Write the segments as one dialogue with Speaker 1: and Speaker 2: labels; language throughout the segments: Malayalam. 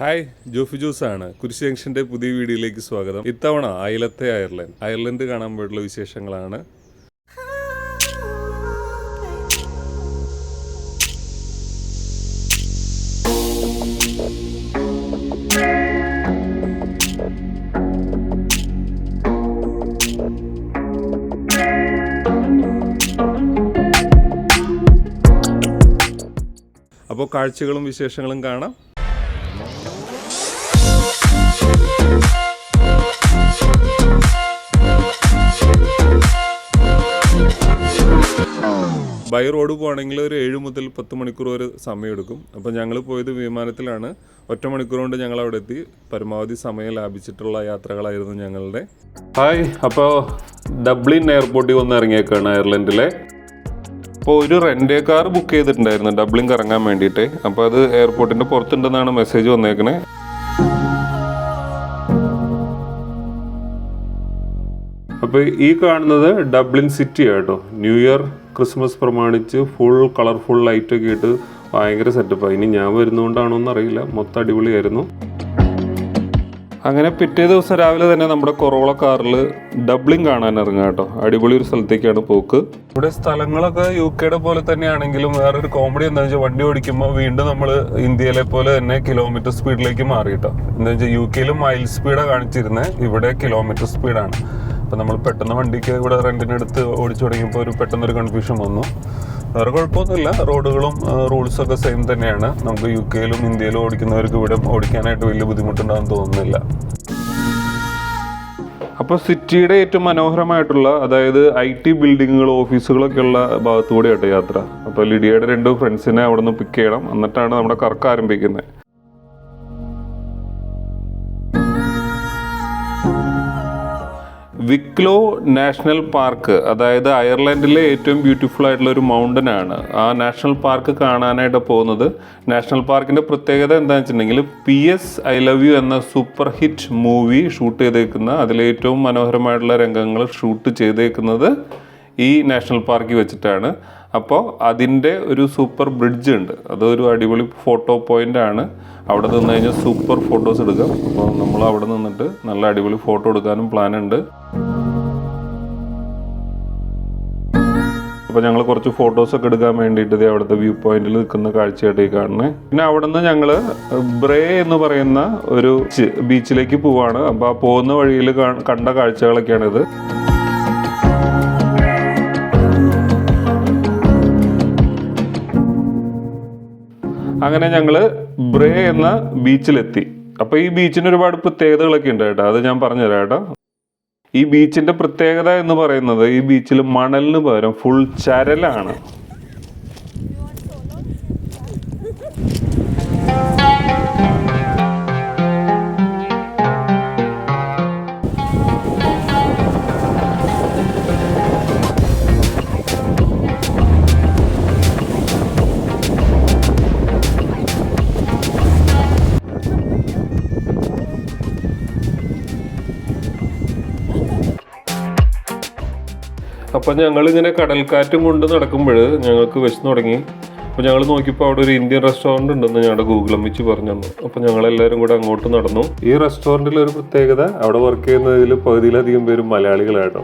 Speaker 1: ഹായ് ജോഫി ജോസ് ആണ് കുരിശ് ജംഗ്ഷന്റെ പുതിയ വീഡിയോയിലേക്ക് സ്വാഗതം. ഇത്തവണ അയലത്തെ അയർലൻഡ്. അയർലൻഡ് കാണാൻ പോയിട്ടുള്ള വിശേഷങ്ങളാണ്. അപ്പോൾ കാഴ്ചകളും വിശേഷങ്ങളും കാണാം. ബൈ റോഡ് പോകണമെങ്കിൽ ഒരു ഏഴ് മുതൽ പത്ത് മണിക്കൂർ വരെ സമയമെടുക്കും. അപ്പോൾ ഞങ്ങൾ പോയത് വിമാനത്തിലാണ്. ഒറ്റ മണിക്കൂർ കൊണ്ട് ഞങ്ങൾ അവിടെ എത്തി. പരമാവധി സമയം ലാഭിച്ചിട്ടുള്ള യാത്രകളായിരുന്നു ഞങ്ങളുടെ. ഹായ് അപ്പോൾ ഡബ്ലിൻ എയർപോർട്ടിൽ വന്ന് ഇറങ്ങിയേക്കാണ് അയർലൻഡിലെ അപ്പോൾ ഒരു റെന്റ് കാർ ബുക്ക് ചെയ്തിട്ടുണ്ടായിരുന്നു ഡബ്ലിൻ കറങ്ങാൻ വേണ്ടിയിട്ട്. അപ്പോൾ അത് എയർപോർട്ടിന്റെ പുറത്തുണ്ടെന്നാണ് മെസ്സേജ് വന്നേക്കണേ. അപ്പോൾ ഈ കാണുന്നത് ഡബ്ലിൻ സിറ്റി ആട്ടോ ന്യൂ ഇയർ ക്രിസ്മസ് പ്രമാണിച്ച് ഫുൾ കളർഫുൾ ലൈറ്റൊക്കെ ഇട്ട് ഭയങ്കര സെറ്റപ്പാണ് ഇനി ഞാൻ വരുന്നതുകൊണ്ടാണോ എന്നറിയില്ല. മൊത്തം അടിപൊളിയായിരുന്നു. അങ്ങനെ പിറ്റേ ദിവസം രാവിലെ തന്നെ നമ്മുടെ കൊറോള കാറിൽ ഡബ്ലിൻ കാണാൻ ഇറങ്ങുക കേട്ടോ. അടിപൊളി ഒരു സ്ഥലത്തേക്കാണ് പോക്ക്. ഇവിടെ സ്ഥലങ്ങളൊക്കെ യു കെയുടെ പോലെ തന്നെയാണെങ്കിലും വേറൊരു കോമഡി എന്താണെന്ന് വെച്ചാൽ വണ്ടി ഓടിക്കുമ്പോൾ വീണ്ടും നമ്മൾ ഇന്ത്യയിലെ പോലെ തന്നെ കിലോമീറ്റർ സ്പീഡിലേക്ക് മാറി കേട്ടോ. എന്താ വെച്ചാൽ യു കെയിൽ മൈൽ സ്പീഡാണ് കാണിച്ചിരുന്നത് ഇവിടെ കിലോമീറ്റർ സ്പീഡാണ് അപ്പം നമ്മൾ പെട്ടെന്ന് വണ്ടിക്ക് ഇവിടെ റെന്റിനെടുത്ത് ഓടിച്ചു തുടങ്ങിയപ്പോൾ ഒരു പെട്ടെന്നൊരു കൺഫ്യൂഷൻ വന്നു. വേറെ കുഴപ്പമൊന്നുമില്ല. റോഡുകളും റൂൾസും ഒക്കെ സെയിം തന്നെയാണ്. നമുക്ക് യു കെയിലും ഇന്ത്യയിലും ഓടിക്കുന്നവർക്ക് ഇവിടെ ഓടിക്കാനായിട്ട് വലിയ ബുദ്ധിമുട്ടുണ്ടാകും തോന്നുന്നില്ല. അപ്പോൾ സിറ്റിയുടെ ഏറ്റവും മനോഹരമായിട്ടുള്ള അതായത് ഐ ടി ബിൽഡിങ്ങുകൾ ഓഫീസുകളൊക്കെ ഉള്ള ഭാഗത്തുകൂടെ ആട്ടോ യാത്ര. അപ്പോൾ ലിഡിയയുടെ രണ്ട് ഫ്രണ്ട്സിനെ അവിടെ നിന്ന് പിക്ക് ചെയ്യണം. എന്നിട്ടാണ് നമ്മുടെ കറക്കം ആരംഭിക്കുന്നത്. വിക്ലോ നാഷണൽ പാർക്ക് അതായത് അയർലൻഡിലെ ഏറ്റവും ബ്യൂട്ടിഫുൾ ആയിട്ടുള്ള ഒരു മൗണ്ടൻ ആണ്. ആ നാഷണൽ പാർക്ക് കാണാനായിട്ട് പോകുന്നത്. നാഷണൽ പാർക്കിന്റെ പ്രത്യേകത എന്താണെന്ന് വെച്ചിട്ടുണ്ടെങ്കിൽ P S I love you എന്ന സൂപ്പർ ഹിറ്റ് മൂവി ഷൂട്ട് ചെയ്തേക്കുന്ന അതിലെ ഏറ്റവും മനോഹരമായിട്ടുള്ള രംഗങ്ങൾ ഷൂട്ട് ചെയ്തേക്കുന്നത് ഈ നാഷണൽ പാർക്കിൽ വെച്ചിട്ടാണ്. അപ്പോൾ അതിന്റെ ഒരു സൂപ്പർ ബ്രിഡ്ജ് ഉണ്ട്. അതൊരു അടിപൊളി ഫോട്ടോ പോയിന്റ് ആണ്. അവിടെ നിന്ന് കഴിഞ്ഞാൽ സൂപ്പർ ഫോട്ടോസ് എടുക്കാം. അപ്പോൾ നമ്മൾ അവിടെ നിന്നിട്ട് നല്ല അടിപൊളി ഫോട്ടോ എടുക്കാനും പ്ലാൻ ഉണ്ട്. അപ്പോൾ ഞങ്ങൾ കുറച്ച് ഫോട്ടോസ് ഒക്കെ എടുക്കാൻ വേണ്ടിയിട്ട് അവിടുത്തെ വ്യൂ പോയിന്റിൽ നിൽക്കുന്ന കാഴ്ചയായിട്ട് കാണുന്നത് പിന്നെ അവിടെ നിന്ന് ഞങ്ങൾ ബ്രേ എന്ന് പറയുന്ന ഒരു ബീച്ചിലേക്ക് പോവാണ്. അപ്പോൾ ആ പോകുന്ന വഴിയിൽ കണ്ട കാഴ്ചകളൊക്കെയാണിത്. അങ്ങനെ ഞങ്ങൾ ബ്രേ എന്ന ബീച്ചിലെത്തി. അപ്പോൾ ഈ ബീച്ചിന് ഒരുപാട് പ്രത്യേകതകളൊക്കെ ഉണ്ട് കേട്ടോ. അത് ഞാൻ പറഞ്ഞുതരാം കേട്ടോ. ഈ ബീച്ചിന്റെ പ്രത്യേകത എന്ന് പറയുന്നത് ഈ ബീച്ചിൽ മണലിന് പകരം ഫുൾ ചരലാണ്. അപ്പം ഞങ്ങൾ ഇങ്ങനെ കടൽക്കാറ്റും കൊണ്ട് നടക്കുമ്പോൾ ഞങ്ങൾക്ക് വിശന്ന് തുടങ്ങി. അപ്പോൾ ഞങ്ങൾ നോക്കിയപ്പോൾ അവിടെ ഒരു ഇന്ത്യൻ റെസ്റ്റോറന്റ് ഉണ്ടെന്ന് ഞങ്ങളുടെ ഗൂഗിൾ അമ്മിച്ച് പറഞ്ഞു തന്നു അപ്പോൾ ഞങ്ങളെല്ലാവരും കൂടെ അങ്ങോട്ട് നടന്നു. ഈ റെസ്റ്റോറന്റിൽ ഒരു പ്രത്യേകത അവിടെ വർക്ക് ചെയ്യുന്നതിൽ പകുതിയിലധികം പേരും മലയാളികളായിട്ടോ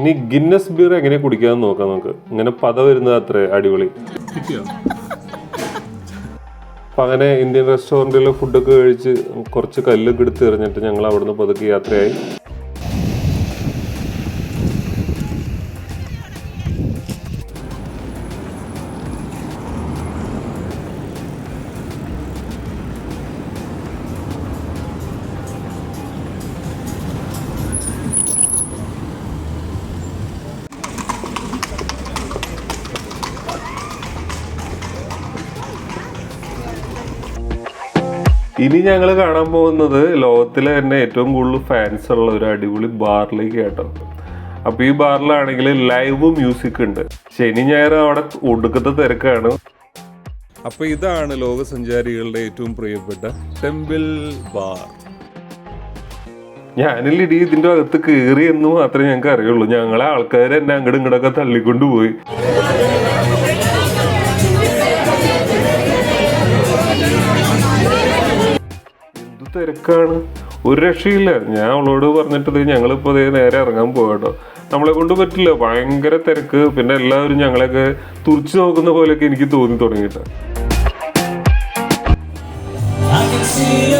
Speaker 1: ഇനി ഗിന്നസ് ബിയർ എങ്ങനെ കുടിക്കാമെന്ന് നോക്കാം നമുക്ക്. ഇങ്ങനെ പത വരുന്നത് അത്ര അടിപൊളി. അപ്പം അങ്ങനെ ഇന്ത്യൻ റെസ്റ്റോറന്റിലെ ഫുഡൊക്കെ കഴിച്ച് കുറച്ച് കല്ലൊക്കെ എടുത്ത് എറിഞ്ഞിട്ട് ഞങ്ങൾ അവിടുന്ന് പതുക്കെ യാത്രയായി. ഇനി ഞങ്ങൾ കാണാൻ പോകുന്നത് ലോകത്തിലെ തന്നെ ഏറ്റവും കൂടുതൽ ഫാൻസ് ഉള്ള ഒരു അടിപൊളി ബാറിലേക്ക് കേട്ടോ അപ്പൊ ഈ ബാറിലാണെങ്കിൽ ലൈവ് മ്യൂസിക് ഉണ്ട്. ശനി ഞായർ അവിടെ ഒടുക്കത്തെ തിരക്കാണ്. അപ്പൊ ഇതാണ് ലോകസഞ്ചാരികളുടെ ഏറ്റവും പ്രിയപ്പെട്ട ടെമ്പിൾ ബാർ. ഞാനില്ലിടി ഇതിന്റെ അകത്ത് കയറി എന്ന് മാത്രമേ ഞങ്ങൾക്ക് അറിയുള്ളൂ. ഞങ്ങളെ ആൾക്കാർ എന്നെ അങ്ങോട്ടും ഇങ്ങോട്ടൊക്കെ തള്ളിക്കൊണ്ടു തിരക്കാണ്. ഒരു രക്ഷയില്ല. ഞാൻ അവളോട് പറഞ്ഞിട്ട് ഞങ്ങളിപ്പോൾ ദേ നേരെ ഇറങ്ങാൻ പോകട്ടോ നമ്മളെ കൊണ്ട് പറ്റില്ല. ഭയങ്കര തിരക്ക്. പിന്നെ എല്ലാവരും ഞങ്ങളെയൊക്കെ തുറച്ചു നോക്കുന്ന പോലെയൊക്കെ എനിക്ക് തോന്നി തുടങ്ങിയിട്ട്.
Speaker 2: See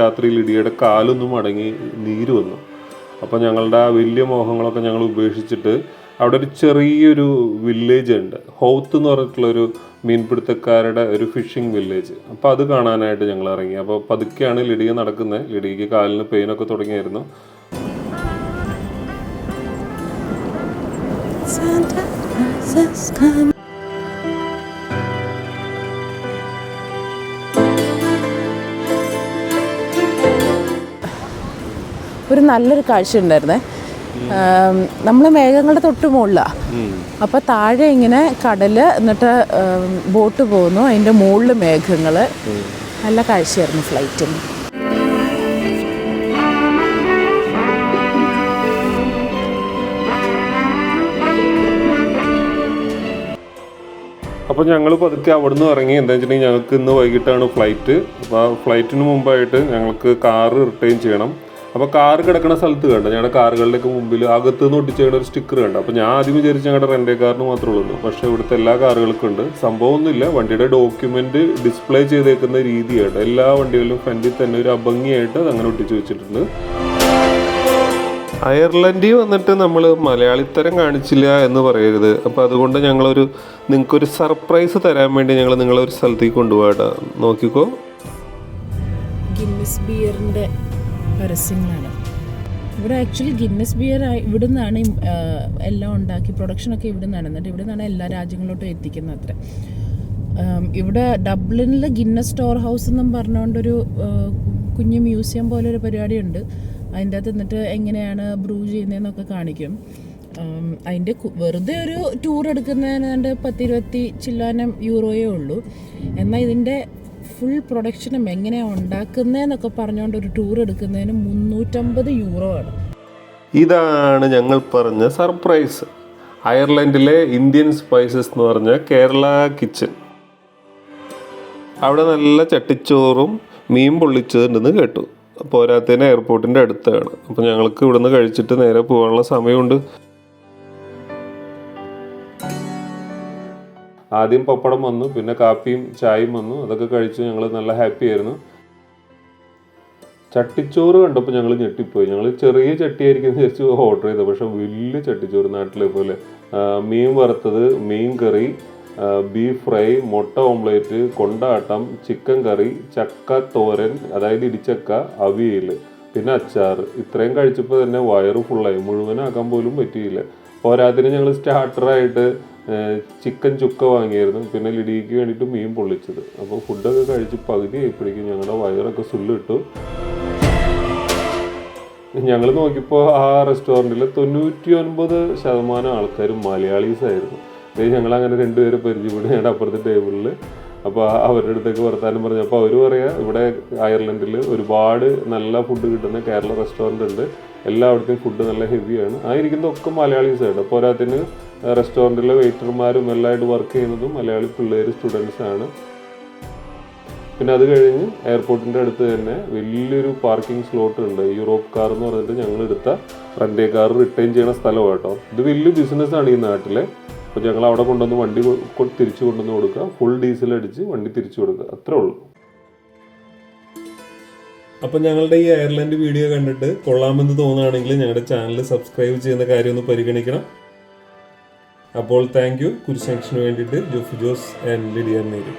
Speaker 1: രാത്രിയിൽ ഇടിയുടെ കാലൊന്നും അടങ്ങി നീര് വന്നു. അപ്പോൾ ഞങ്ങളുടെ ആ വലിയ മോഹങ്ങളൊക്കെ ഞങ്ങൾ ഉപേക്ഷിച്ചിട്ട് അവിടെ ഒരു ചെറിയൊരു വില്ലേജ് ഉണ്ട്. ഹൗത്ത് എന്ന് പറഞ്ഞിട്ടുള്ളൊരു മീൻപിടുത്തക്കാരുടെ ഒരു ഫിഷിംഗ് വില്ലേജ് അപ്പോൾ അത് കാണാനായിട്ട് ഞങ്ങൾ ഇറങ്ങി. അപ്പോൾ പതുക്കെയാണ് ലിഡിയ നടക്കുന്നത് ലിഡിയക്ക് കാലിന് പെയിനൊക്കെ തുടങ്ങിയായിരുന്നു.
Speaker 3: Santa Claus is coming. ഒരു നല്ലൊരു കാഴ്ച ഉണ്ടായിരുന്നേ. നമ്മൾ മേഘങ്ങളുടെ തൊട്ട് മുകളിലാണ് അപ്പോൾ താഴെ ഇങ്ങനെ കടൽ എന്നിട്ട് ബോട്ട് പോകുന്നു. അതിന്റെ മുകളിൽ മേഘങ്ങൾ നല്ല കാഴ്ചയായിരുന്നു ഫ്ലൈറ്റിൽ
Speaker 1: അപ്പോൾ ഞങ്ങൾ പതുക്കെ അവിടെ നിന്ന് ഇറങ്ങി. എന്താ വെച്ചിട്ടുണ്ടെങ്കിൽ ഞങ്ങൾക്ക് ഇന്ന് വൈകിട്ടാണ് ഫ്ലൈറ്റ്. അപ്പോൾ ഫ്ലൈറ്റിന് മുമ്പായിട്ട് ഞങ്ങൾക്ക് കാറ് റിട്ടേൺ ചെയ്യണം. അപ്പോൾ കാറ് കിടക്കുന്ന സ്ഥലത്ത് കണ്ട? ഞങ്ങളുടെ കാറുകളിലേക്ക് മുമ്പിൽ അകത്ത് നിന്ന് ഒട്ടിച്ചേണ്ട ഒരു സ്റ്റിക്കർ കണ്ട? അപ്പോൾ ഞാൻ ആദ്യം വിചാരിച്ച ഞങ്ങളുടെ റെന്റെ കാറിന് മാത്രമേ ഉള്ളൂ. പക്ഷേ ഇവിടുത്തെ എല്ലാ കാറുകൾക്കും ഉണ്ട്. സംഭവമൊന്നുമില്ല വണ്ടിയുടെ ഡോക്യുമെന്റ് ഡിസ്പ്ലേ ചെയ്തേക്കുന്ന രീതിയാണ് എല്ലാ വണ്ടികളിലും ഫ്രണ്ടിൽ തന്നെ ഒരു അഭംഗിയായിട്ട് അങ്ങനെ ഒട്ടിച്ച് വെച്ചിട്ടുണ്ട്. അയർലൻഡിൽ വന്നിട്ട് നമ്മൾ മലയാളിത്തരം കാണിച്ചില്ല എന്ന് പറയരുത്. അപ്പോൾ അതുകൊണ്ട് ഞങ്ങളൊരു നിങ്ങൾക്കൊരു സർപ്രൈസ് തരാൻ വേണ്ടി ഞങ്ങൾ നിങ്ങളെ ഒരു സ്ഥലത്തേക്ക് കൊണ്ടുപോകട്ടെ നോക്കിക്കോ.
Speaker 4: ഗിന്നസ് ബിയറിന്റെ പരസ്യങ്ങളാണ്. ഇവിടെ ആക്ച്വലി ഗിന്നസ് ബിയർ ഇവിടെ നിന്നാണ് എല്ലാം ഉണ്ടാക്കി പ്രൊഡക്ഷനൊക്കെ ഇവിടെ നിന്നാണ് എന്നിട്ട് ഇവിടെ നിന്നാണ് എല്ലാ രാജ്യങ്ങളിലോട്ടും എത്തിക്കുന്നത് അത്ര. ഇവിടെ ഡബ്ലിനിലെ ഗിന്നസ് സ്റ്റോർ ഹൗസ് എന്നും പറഞ്ഞുകൊണ്ടൊരു കുഞ്ഞു മ്യൂസിയം പോലെ ഒരു പരിപാടിയുണ്ട്. അതിന്റെ അകത്ത് എന്നിട്ട് എങ്ങനെയാണ് ബ്രൂ ചെയ്യുന്നതെന്നൊക്കെ കാണിക്കും. അതിന്റെ വെറുതെ ഒരു ടൂർ എടുക്കുന്നതിന് പത്തിരുപത്തി ചില്ലാനം യൂറോയേ ഉള്ളൂ. എന്നാൽ ഇതിന്റെ ഫുൾ പ്രൊഡക്ഷനും എങ്ങനെയാണ് ഉണ്ടാക്കുന്നതെന്നൊക്കെ പറഞ്ഞുകൊണ്ട് ഒരു ടൂർ എടുക്കുന്നതിന് മുന്നൂറ്റമ്പത് യൂറോ ആണ്.
Speaker 1: ഇതാണ് ഞങ്ങൾ പറഞ്ഞ സർപ്രൈസ് അയർലൻഡിലെ ഇന്ത്യൻ സ്പൈസസ് എന്ന് പറഞ്ഞ കേരള കിച്ചൺ അവിടെ നല്ല ചട്ടിച്ചോറും മീൻ പൊള്ളിച്ചതുണ്ടെന്ന് കേട്ടു. പോരാത്തതിന് എയർപോർട്ടിന്റെ അടുത്താണ്. അപ്പോൾ ഞങ്ങൾക്ക് ഇവിടുന്ന് കഴിച്ചിട്ട് നേരെ പോകാനുള്ള സമയമുണ്ട്. ആദ്യം പപ്പടം വന്നു പിന്നെ കാപ്പിയും ചായയും വന്നു അതൊക്കെ കഴിച്ചു ഞങ്ങൾ നല്ല ഹാപ്പി ആയിരുന്നു. ചട്ടിച്ചോറ് കണ്ടപ്പോൾ ഞങ്ങൾ ഞെട്ടിപ്പോയി. ഞങ്ങൾ ചെറിയ ചട്ടിയായിരിക്കും വിചാരിച്ച് ഓർഡർ ചെയ്തത് പക്ഷെ വലിയ ചട്ടിച്ചോറ് നാട്ടിലെ പോലെ. മീൻ വറുത്തത് മീൻ കറി ബീഫ് ഫ്രൈ മുട്ട ഓംലേറ്റ് കൊണ്ടാട്ടം ചിക്കൻ കറി ചക്ക തോരൻ അതായത് ഇടിച്ചക്ക അവിയൽ പിന്നെ അച്ചാർ. ഇത്രയും കഴിച്ചപ്പോൾ തന്നെ വയറ് ഫുള്ളായി മുഴുവനാക്കാൻ പോലും പറ്റിയില്ല. പോരാത്തിന് ഞങ്ങൾ സ്റ്റാർട്ടറായിട്ട് ചിക്കൻ ചുക്ക വാങ്ങിയായിരുന്നു. പിന്നെ ലിഡിക്ക് വേണ്ടിയിട്ട് മീൻ പൊള്ളിച്ചത്. അപ്പോൾ ഫുഡൊക്കെ കഴിച്ച് പകുതി ആയപ്പോഴേക്കും ഞങ്ങളുടെ വയറൊക്കെ സുല്ലിട്ടു ഞങ്ങൾ നോക്കിയപ്പോൾ ആ റെസ്റ്റോറന്റിൽ തൊണ്ണൂറ്റി ഒൻപത് ശതമാനം ആൾക്കാരും മലയാളീസ് ആയിരുന്നു. അതായത് ഞങ്ങൾ അങ്ങനെ രണ്ടുപേരെ പരിചയപ്പെടും ഞങ്ങളുടെ അപ്പുറത്തെ ടേബിളിൽ അപ്പോൾ അവരുടെ അടുത്തേക്ക് വർത്താനം പറഞ്ഞു. അപ്പോൾ അവർ പറയാ ഇവിടെ അയർലൻഡിൽ ഒരുപാട് നല്ല ഫുഡ് കിട്ടുന്ന കേരള റെസ്റ്റോറന്റ് ഉണ്ട്. എല്ലായിടത്തും ഫുഡ് നല്ല ഹെവിയാണ്. ആ ഇരിക്കുന്നതൊക്കെ ആയിട്ട് അപ്പോൾ പോരാത്തിന് റെസ്റ്റോറന്റിലെ വെയിറ്റർമാരും എല്ലാമായിട്ട് വർക്ക് ചെയ്യുന്നതും മലയാളി പിള്ളേർ സ്റ്റുഡൻസാണ് പിന്നെ അത് കഴിഞ്ഞ് എയർപോർട്ടിന്റെ അടുത്ത് തന്നെ വലിയൊരു പാർക്കിംഗ് സ്ലോട്ട് ഉണ്ട്. യൂറോപ്പ് കാർ എന്ന് പറഞ്ഞിട്ട് ഞങ്ങൾ എടുത്ത റെന്റേ കാർ റിട്ടേൺ ചെയ്യുന്ന സ്ഥലമാണ് കേട്ടോ. ഇത് വലിയ ബിസിനസ്സാണ് ഈ നാട്ടിലെ. അപ്പോൾ ഞങ്ങൾ അവിടെ കൊണ്ടുവന്ന് വണ്ടി തിരിച്ചു കൊണ്ടുവന്ന് കൊടുക്കുക. ഫുൾ ഡീസൽ അടിച്ച് വണ്ടി തിരിച്ചു കൊടുക്കുക. അത്രേ ഉള്ളൂ. അപ്പം ഞങ്ങളുടെ ഈ അയർലൻഡ് വീഡിയോ കണ്ടിട്ട് കൊള്ളാമെന്ന് തോന്നുകയാണെങ്കിൽ ഞങ്ങളുടെ ചാനൽ സബ്സ്ക്രൈബ് ചെയ്യുന്ന കാര്യം ഒന്ന് പരിഗണിക്കണം. അപ്പോൾ താങ്ക് യു കുരിശാക്ഷന് വേണ്ടിയിട്ട് ജോഫ് ജോസ് ആൻഡ് ലിഡിയ മേരി